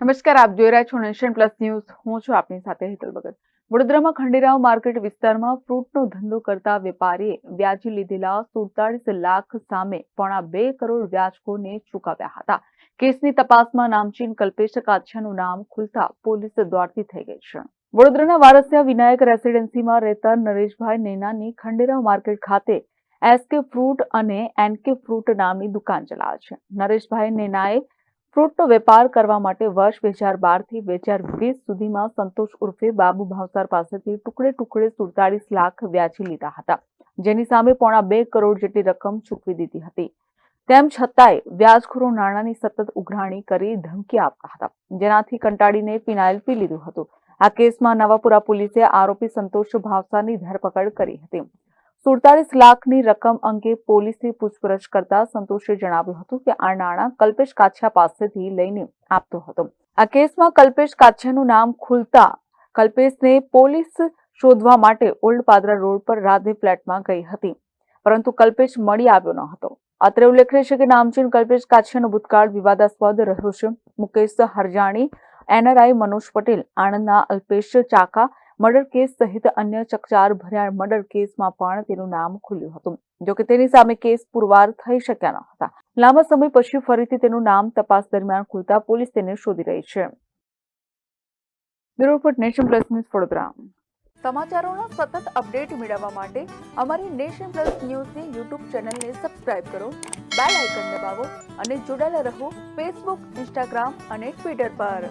નમસ્કાર, આપ જોઈ રહ્યા છો નેશન પ્લસ ન્યૂઝ. હું છું આપની સાથે હેતલ ભગત. વડોદરામાં ખંડેરાવ માર્કેટ વિસ્તારમાં ફ્રૂટનો ધંધો કરતા વેપારીએ વ્યાજી લીધેલા સુડતાળીસ લાખ સામે પોણા બે કરોડ વ્યાજકોને ચૂકવ્યા હતા. કેસની તપાસમાં નામચીન કલ્પેશ કાછિયાનું નામ ખુલતા પોલીસ દોડતી થઈ ગઈ છે. વડોદરાના વારસિયા વિનાયક રેસિડેન્સીમાં રહેતા નરેશભાઈ નેનાની ખંડેરાવ માર્કેટ ખાતે એસકે ફ્રૂટ અને એનકે ફ્રૂટ નામની દુકાન ચલાવે છે. નરેશભાઈ નૈનાએ ફ્રૂટનો વેપાર કરવા માટે વર્ષ બે હજાર બારથી બે હજાર વીસ સુધીમાં સંતોષ ઉર્ફે બાબુ ભાવસાર પાસેથી ટુકડે ટુકડે સુડતાલીસ લાખ વ્યાજી લીધા હતા. જેની સામે પોણા બે કરોડ જેટલી રકમ ચૂકવી દીધી હતી. તેમ છતાંય વ્યાજખોરો નાણાંની સતત ઉઘરાણી કરી ધમકી આપતા હતા. જેનાથી કંટાળીને પિનાઇલ પી લીધું હતું. આ કેસમાં નવાપુરા પોલીસે આરોપી સંતોષ ભાવસારની ધરપકડ કરી હતી. સુડતાલીસ લાખની રકમ અંગે પોલીસે પૂછપરછ કરતા સંતોષે જણાવ્યું હતું કે આ નાણાં કલ્પેશ કાછા પાસેથી લઈને આપતો હતો. આ કેસમાં કલ્પેશ કાછાનું નામ ખુલતા કલ્પેશને પોલીસ શોધવા માટે ઓલ્ડ પાદરા રોડ પર રાધે ફ્લેટમાં ગઈ હતી, પરંતુ કલ્પેશ મળી આવ્યો ન હતો. અત્રે ઉલ્લેખનીય છે કે નામચીન કલ્પેશ કાછિયાનો ભૂતકાળ વિવાદાસ્પદ રહ્યો છે. મુકેશ હરજાણી એનઆરઆઈ મનોજ પટેલ, આણંદના અલ્પેશ ચાકા મર્ડર કેસ સહિત અન્ય ચકચાર ભર્યા મર્ડર કેસમાં પણ તેનું નામ ખુલ્યું હતું. જોકે તેની સામે કેસ પુરવાર થઈ શક્યા ન હતા. લાંબા સમય પછી ફરીથી તેનું નામ તપાસ દરમિયાન ખુલતા પોલીસ તેને શોધી રહી છે. Bureau nation plus news Vadodara. સમાચારોનો સતત અપડેટ મેળવવા માટે અમારી નેશન પ્લસ ન્યૂઝની યુટ્યુબ ચેનલને સબસ્ક્રાઇબ કરો, બેલ આઇકન દબાવો અને જોડાયેલા રહો ફેસબુક, ઇન્સ્ટાગ્રામ અને ટ્વિટર પર.